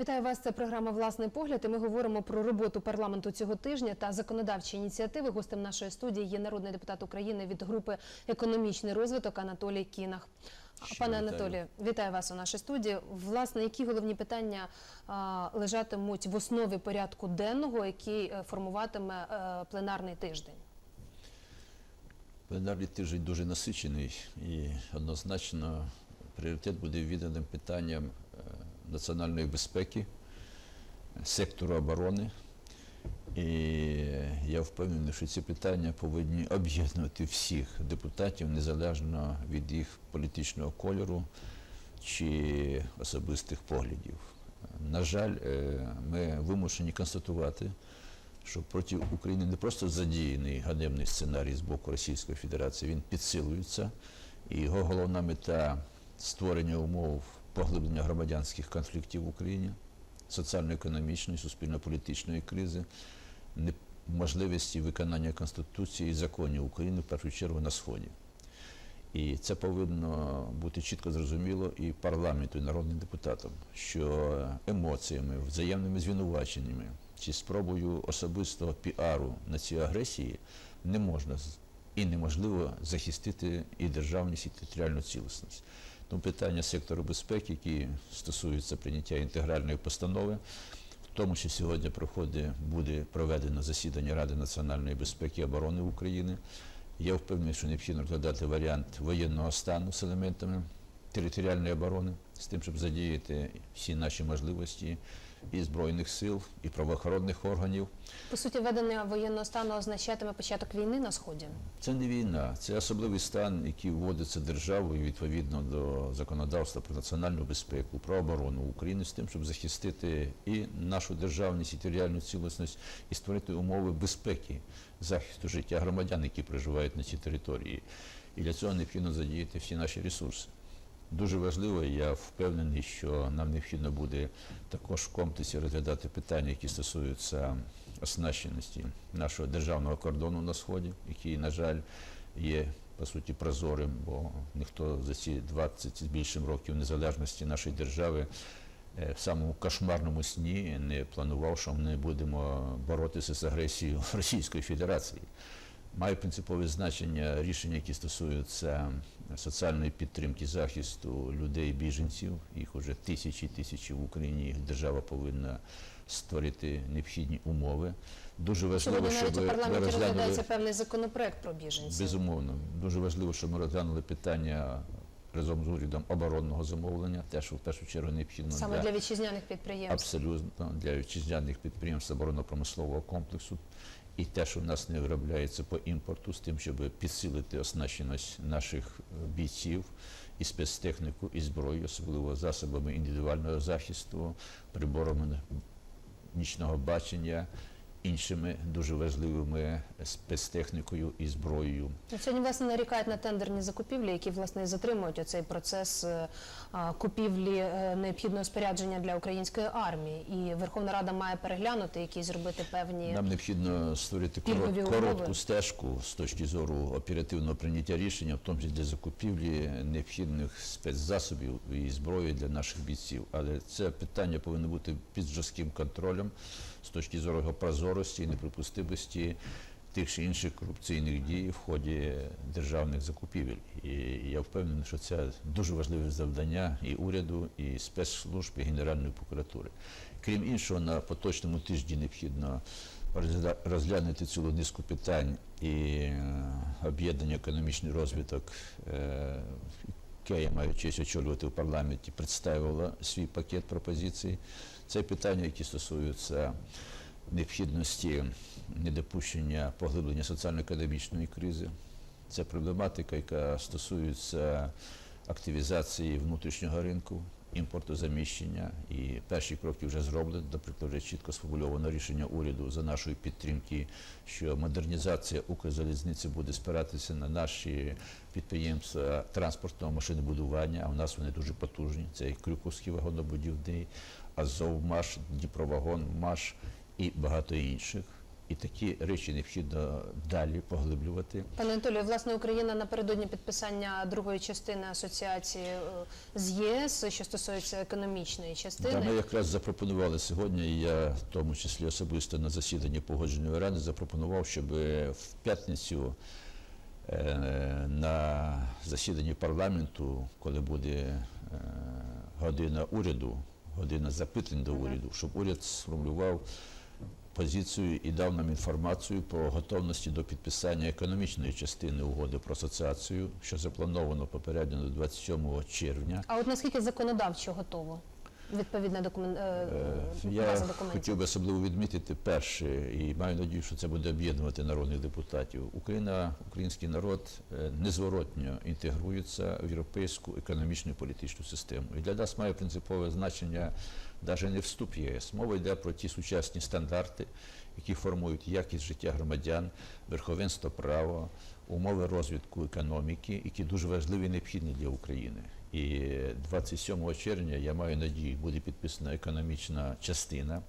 Вітаю вас. Це програма Власний погляд. І ми говоримо про роботу парламенту цього тижня та законодавчі ініціативи. Гостем нашої студії є народний депутат України від групи економічний розвиток Анатолій Кінах. Щиро Пане вітаю. Анатолію, вітаю вас у нашій студії. Власне, які головні питання а, лежатимуть в основі порядку денного, який е, формуватиме е, пленарний тиждень? Пленарний тиждень дуже насичений і однозначно пріоритет буде відданим питанням е, національної безпеки, сектору оборони. І я впевнений, що ці питання повинні об'єднувати всіх депутатів незалежно від їх політичного кольору чи особистих поглядів. На жаль, е, ми вимушені констатувати, що проти України не просто задіяний ганебний сценарій з боку Російської Федерації, він підсилюється, і його головна мета створення умов поглиблення громадянських конфліктів в Україні, соціально-економічної, суспільно-політичної кризи, неможливості виконання Конституції і законів України в першу чергу на Сході. І це повинно бути чітко зрозуміло і парламенту, і народним депутатам, що емоціями, взаємними звинуваченнями чи спробою особистого піару на цій агресії не можна і неможливо захистити і державність, і територіальну цілісність. Тому питання сектору безпеки, які стосуються прийняття інтегральної постанови, в тому, що сьогодні проходить, буде проведено засідання Ради національної безпеки і оборони України. Я впевнений, що необхідно розглядати варіант воєнного стану з елементами територіальної оборони, з тим, щоб задіяти всі наші можливості і Збройних сил, і правоохоронних органів. По суті, введення воєнного стану означатиме початок війни на сході. Це не війна, це особливий стан, який вводиться державою відповідно до законодавства про національну безпеку, про оборону України з тим, щоб захистити і нашу державність, і територіальну цілісність, і створити умови безпеки, захисту життя громадян, які проживають на цій території. І для цього необхідно задіяти всі наші ресурси. Дуже важливо, я впевнений, що нам необхідно буде також в комплексі розглядати питання, які стосуються оснащеності нашого державного кордону на сході, який, на жаль, є по суті прозорим, бо ніхто за ці 20 з більшим років незалежності нашої держави е, в самому кошмарному сні не планував, що ми будемо боротися з агресією Російської Федерації. Має принципове значення рішення, які стосуються соціальної підтримки захисту людей біженців. Їх уже тисячі тисячі в Україні. Держава повинна створити необхідні умови. Дуже важливо, щоб ми парламенті розглянули розглядається певний законопроект про біженців. безумовно. Дуже важливо, щоб ми розглянули питання разом з урядом оборонного замовлення, те, що в першу чергу необхідно Саме для вітчизняних підприємств. абсолютно для вітчизняних підприємств оборонно-промислового комплексу. І те, що в нас не виробляється по імпорту, з тим, щоб підсилити оснащеність наших е, бійців і спецтехніку, і зброю, особливо засобами індивідуального захисту, приборами нічного бачення, іншими дуже важливими спецтехнікою і зброєю. Ну, Сьогодні власне нарікають на тендерні закупівлі, які власне і затримують оцей процес е, купівлі е, необхідного спорядження для української армії. І Верховна Рада має переглянути, які зробити певні Нам необхідно створити корот- коротку стежку з точки зору оперативного прийняття рішення, в тому числі для закупівлі необхідних спецзасобів і зброї для наших бійців. Але це питання повинно бути під жорстким контролем з точки зору його прозорості і неприпустимості тих чи інших корупційних дій в ході державних закупівель. І я впевнений, що це дуже важливе завдання і уряду, і спецслужб, і Генеральної прокуратури. Крім іншого, на поточному тижні необхідно розглянути цілу низку питань і е, об'єднання економічний розвиток, е, я маю честь очолювати в парламенті, представило свій пакет пропозицій. Це питання, які стосуються необхідності недопущення поглиблення соціально-економічної кризи. Це проблематика, яка стосується активізації внутрішнього ринку, імпортозаміщення. І перші кроки вже зроблені. Наприклад, вже чітко сформульовано рішення уряду за нашої підтримки, що модернізація Укрзалізниці буде спиратися на наші підприємства транспортного машинобудування, а в нас вони дуже потужні. Це і Крюковський вагонобудівний, Азовмаш, Дніпровагонмаш і багато інших. І такі речі необхідно далі поглиблювати. Пане Анатолію, власне, Україна напередодні підписання другої частини асоціації е, з ЄС, що стосується економічної частини. Да, ми якраз запропонували сьогодні, і я в тому числі особисто на засіданні погодженої ради запропонував, щоб в п'ятницю е, на засіданні парламенту, коли буде е, година уряду, година запитань до уряду, щоб уряд сформулював позицію і дав нам інформацію про готовності до підписання економічної частини угоди про асоціацію, що заплановано попередньо до 27 червня. А от наскільки законодавчо готово? Відповідна документ е, Е, Я хотів би особливо відмітити перше, і маю надію, що це буде об'єднувати народних депутатів. Україна, український народ е, незворотньо інтегрується в європейську економічну і політичну систему. І для нас має принципове значення навіть не вступ ЄС. Мова йде про ті сучасні стандарти, які формують якість життя громадян, верховенство права, умови розвитку економіки, які дуже важливі і необхідні для України. І 27 червня, я маю надію, буде підписана економічна частина.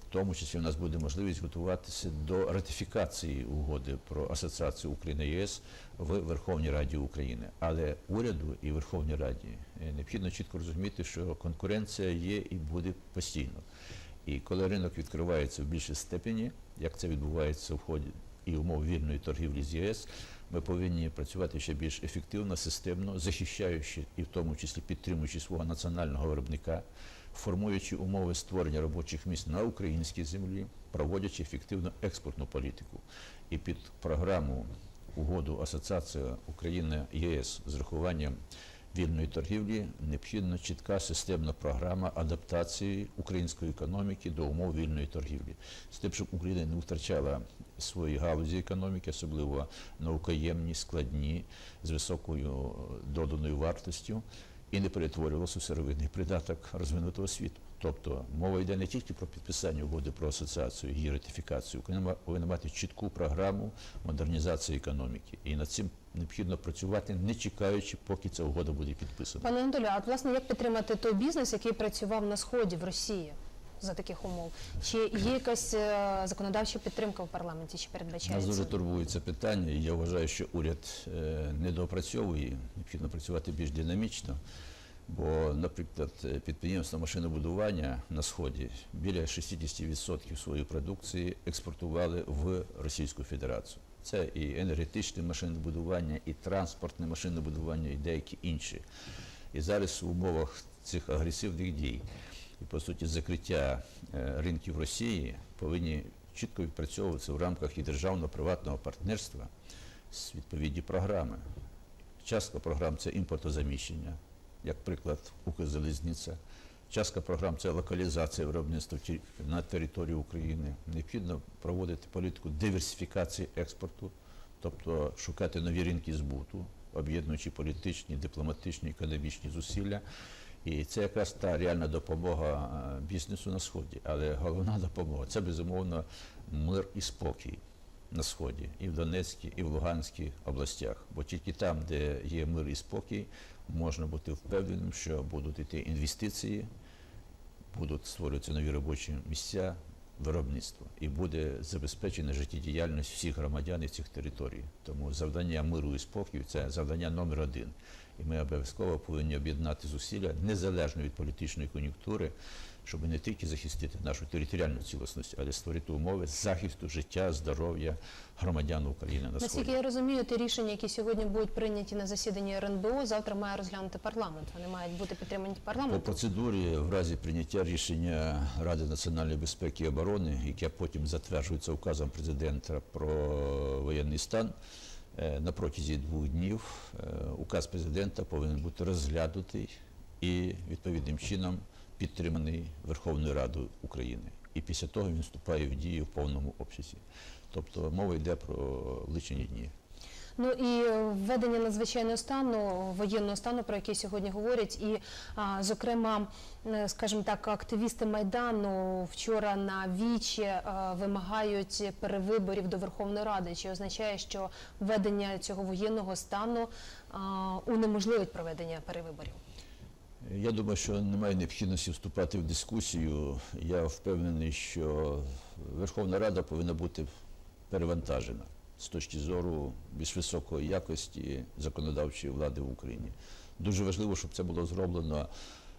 В тому числі у нас буде можливість готуватися до ратифікації угоди про асоціацію України ЄС в Верховній Раді України. Але уряду і Верховній Раді е, необхідно чітко розуміти, що конкуренція є і буде постійно. І коли ринок відкривається в більшій степені, як це відбувається в ході і умов вільної торгівлі з ЄС, ми повинні працювати ще більш ефективно, системно, захищаючи і в тому числі підтримуючи свого національного виробника, формуючи умови створення робочих місць на українській землі, проводячи ефективну експортну політику. І під програму угоду Асоціація України ЄС з рахуванням вільної торгівлі необхідна чітка системна програма адаптації української економіки до умов вільної торгівлі, з тим, щоб Україна не втрачала свої галузі економіки, особливо наукоємні, складні, з високою доданою вартостю, і не перетворювалася в сировинний придаток розвинутого світу. Тобто мова йде не тільки про підписання угоди про асоціацію, її ратифікацію. Україна повинна мати чітку програму модернізації економіки. І над цим необхідно працювати, не чекаючи, поки ця угода буде підписана. Пане Анатолію, а власне, як підтримати той бізнес, який працював на сході в Росії за таких умов? Чи є якась е, законодавча підтримка в парламенті, чи Нас дуже турбує це питання, і я вважаю, що уряд е, недоопрацьовує, необхідно працювати більш динамічно. Бо, наприклад, е, підприємство машинобудування на сході біля 60% своєї продукції експортували в Російську Федерацію. Це і енергетичне машинобудування, і транспортне машинобудування, і деякі інші. І зараз в умовах цих агресивних дій і по суті закриття е, ринків Росії повинні чітко відпрацьовуватися в рамках і державно-приватного партнерства з відповідні програми. Частка програм це імпортозаміщення, як приклад Укрзалізниця. Частка програм це локалізація виробництва на території України. Необхідно проводити політику диверсифікації експорту, тобто шукати нові ринки збуту, об'єднуючи політичні, дипломатичні, економічні зусилля. І це якраз та реальна допомога е, бізнесу на сході. Але головна допомога це безумовно мир і спокій на сході, і в Донецькій, і в Луганській областях. Бо тільки там, де є мир і спокій, можна бути впевненим, що будуть йти інвестиції, будуть створюватися нові робочі місця, виробництво, і буде забезпечена життєдіяльність всіх громадян і цих територій. Тому завдання миру і спокою це завдання номер один. І ми обов'язково повинні об'єднати зусилля незалежно від політичної кон'юнктури, щоб не тільки захистити нашу територіальну цілісність, але створити умови захисту життя, здоров'я громадян України на Наскільки я розумію, ті рішення, які сьогодні будуть прийняті на засіданні РНБО, завтра має розглянути парламент. Вони мають бути підтримані По парламентом. процедурі, в разі прийняття рішення Ради національної безпеки і оборони, яке потім затверджується указом президента про воєнний стан, на протязі двох днів е, указ президента повинен бути розглянутий і відповідним чином підтриманий Верховною Радою України. І після того він вступає в дію в повному обсязі. Тобто мова йде про лічені дні. Ну і введення надзвичайного стану, воєнного стану, про який сьогодні говорять, і зокрема, скажімо так, активісти майдану вчора на вічі е, вимагають перевиборів до Верховної Ради. Чи означає, що введення цього воєнного стану унеможливить проведення перевиборів? Я думаю, що немає необхідності вступати в дискусію. Я впевнений, що Верховна Рада повинна бути перевантажена з точки зору більш високої якості законодавчої влади в Україні. Дуже важливо, щоб це було зроблено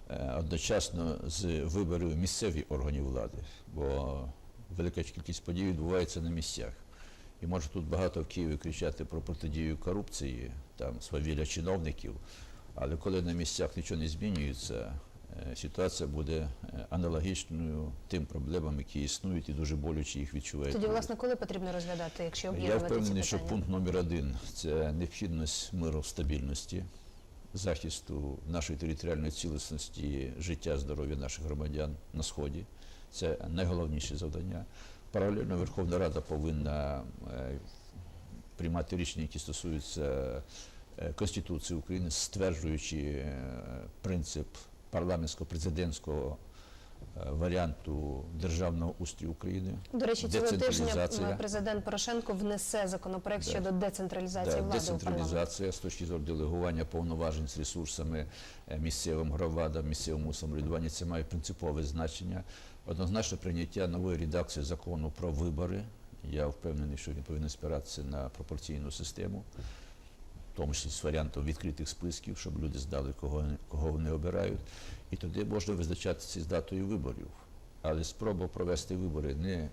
е, одночасно з виборів місцевих органів влади, бо велика кількість подій відбувається на місцях. І може тут багато в Києві кричати про протидію корупції, там свавілля чиновників, але коли на місцях нічого не змінюється, ситуація буде е, аналогічною тим проблемам, які існують, і дуже болюче їх відчувають. Тоді, власне, коли потрібно розглядати, якщо Я об'єднувати ці впевнений, що пункт номер один це необхідність миру, стабільності, захисту нашої територіальної цілісності, життя, здоров'я наших громадян на сході. Це найголовніше завдання. Паралельно Верховна Рада повинна е, приймати рішення, які стосуються е, Конституції України, стверджуючи е, принцип парламентсько-президентського е, варіанту державного устрою України. До речі, цього тижня е, президент Порошенко внесе законопроект Да. щодо децентралізації Да, влади у децентралізація з точки зору делегування повноважень з ресурсами е, місцевим громадам, місцевому самоврядуванню, це має принципове значення. Однозначно прийняття нової редакції закону про вибори. Я впевнений, що він повинен спиратися на пропорційну систему, в тому числі з варіантом відкритих списків, щоб люди здали, кого, кого вони обирають. І тоді можна визначатися з датою виборів. Але спроба провести вибори не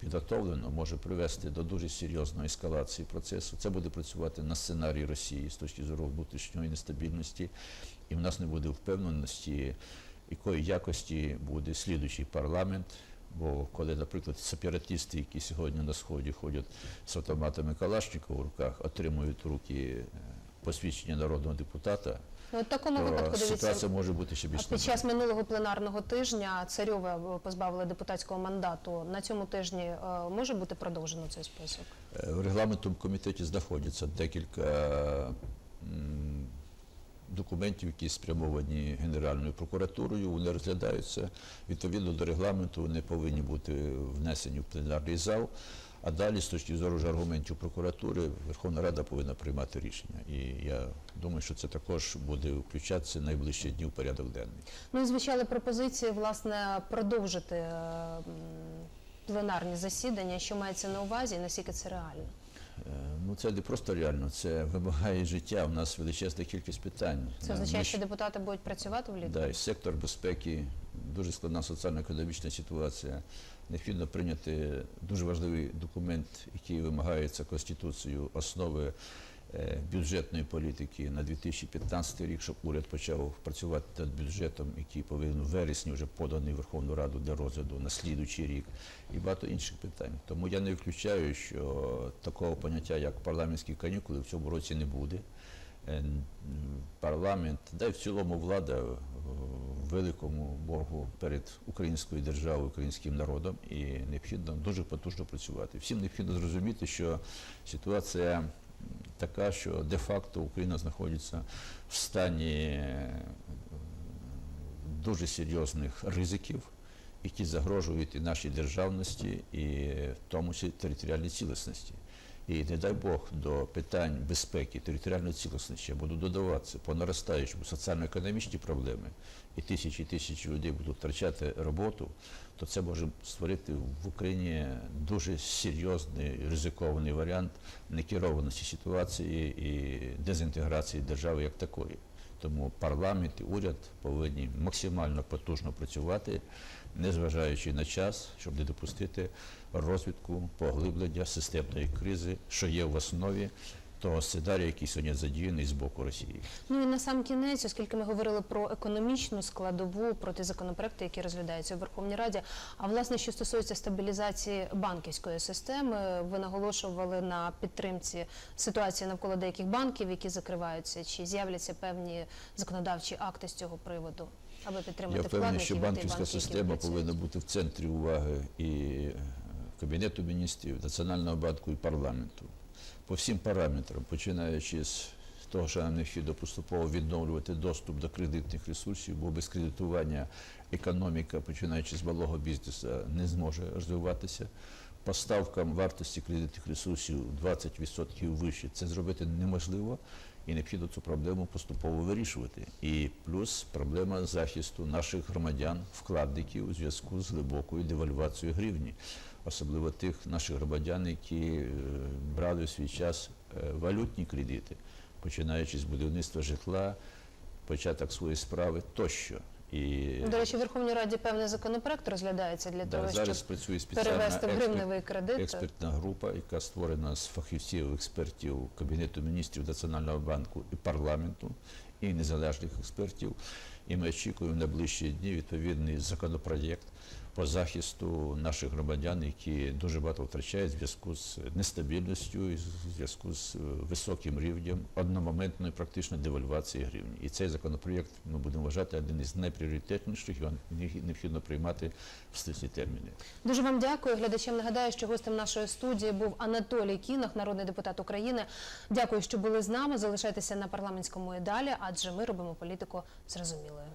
підготовлено може привести до дуже серйозної ескалації процесу. Це буде працювати на сценарій Росії з точки зору внутрішньої нестабільності, і в нас не буде впевненості, якої якості буде слідуючий парламент. Бо коли, наприклад, сепаратисти, які сьогодні на сході ходять з автоматами Калашникова в руках, отримують в руки е, посвідчення народного депутата, Ну, от в такому випадку ситуація дивіться. може бути ще більш під час минулого пленарного тижня Царьова позбавили депутатського мандату. На цьому тижні е, може бути продовжено цей список? Е, В регламентному комітеті знаходяться декілька документів, які спрямовані Генеральною прокуратурою. Вони розглядаються відповідно до регламенту. Вони повинні бути внесені в пленарний зал. А далі, з точки зору ж аргументів прокуратури, Верховна Рада повинна приймати рішення. І я думаю, що це також буде включатися найближчі дні в порядок денний. Ну і звучали пропозиції власне продовжити е, пленарні засідання, що мається на увазі, і наскільки це реально. Е, Ну це не просто реально, це вимагає життя. У нас величезна кількість питань. Це означає, що депутати будуть працювати влітку? Да, сектор безпеки, дуже складна соціально-економічна ситуація. Необхідно прийняти дуже важливий документ, який вимагається Конституцією основи бюджетної політики на 2015 рік, щоб уряд почав працювати над бюджетом, який повинен в вересні вже поданий в Верховну Раду для розгляду на слідуючий рік, і багато інших питань. Тому я не виключаю, що такого поняття, як парламентські канікули, в цьому році не буде. Е, парламент, да й в цілому влада е, в великому боргу перед українською державою, українським народом, і необхідно дуже потужно працювати. Всім необхідно зрозуміти, що ситуація така, що де-факто Україна знаходиться в стані е, дуже серйозних ризиків, які загрожують і нашій державності, і в тому числі територіальній цілісності. І не дай Бог до питань безпеки, територіальної цілісності будуть додаватися по наростаючому соціально-економічні проблеми, і тисячі і тисячі людей будуть втрачати роботу, то це може створити в Україні дуже серйозний ризикований варіант некерованості ситуації і дезінтеграції держави як такої. Тому парламент і уряд повинні максимально потужно працювати, незважаючи на час, щоб не допустити розвитку поглиблення системної кризи, що є в основі того сценарію, який сьогодні задіяний з боку Росії. Ну і на сам кінець, оскільки ми говорили про економічну складову проти законопроекту, які розглядаються у Верховній Раді. А власне, що стосується стабілізації банківської системи, ви наголошували на підтримці ситуації навколо деяких банків, які закриваються, чи з'являться певні законодавчі акти з цього приводу, аби підтримати Я впевнений, що банківська банків, система повинна бути в центрі уваги і е, Кабінету міністрів, Національного банку і парламенту. По всім параметрам, починаючи з того, що нам необхідно поступово відновлювати доступ до кредитних ресурсів, бо без кредитування економіка, починаючи з малого бізнесу, не зможе розвиватися. По ставкам вартості кредитних ресурсів 20% вище. Це зробити неможливо і необхідно цю проблему поступово вирішувати. І плюс проблема захисту наших громадян, вкладників у зв'язку з глибокою девальвацією гривні. особливо тих наших громадян, які е, брали у свій час е, валютні кредити, починаючи з будівництва житла, початок своєї справи тощо. І До речі, в Верховній Раді певний законопроект розглядається для да, того, зараз щоб працює перевести в експерт- гривневий кредит. експертна група, яка створена з фахівців, експертів Кабінету міністрів Національного банку і парламенту, і незалежних експертів. І ми очікуємо на ближчі дні відповідний законопроєкт по захисту наших громадян, які дуже багато втрачають в зв'язку з нестабільністю, в зв'язку з е, високим рівнем одномоментної практично девальвації гривні. І цей законопроєкт ми будемо вважати один із найпріоритетніших. Його необхідно приймати в стислі терміни. Дуже вам дякую. Глядачам нагадаю, що гостем нашої студії був Анатолій Кінах, народний депутат України. Дякую, що були з нами. Залишайтеся на парламентському і далі, адже ми робимо політику зрозумілою.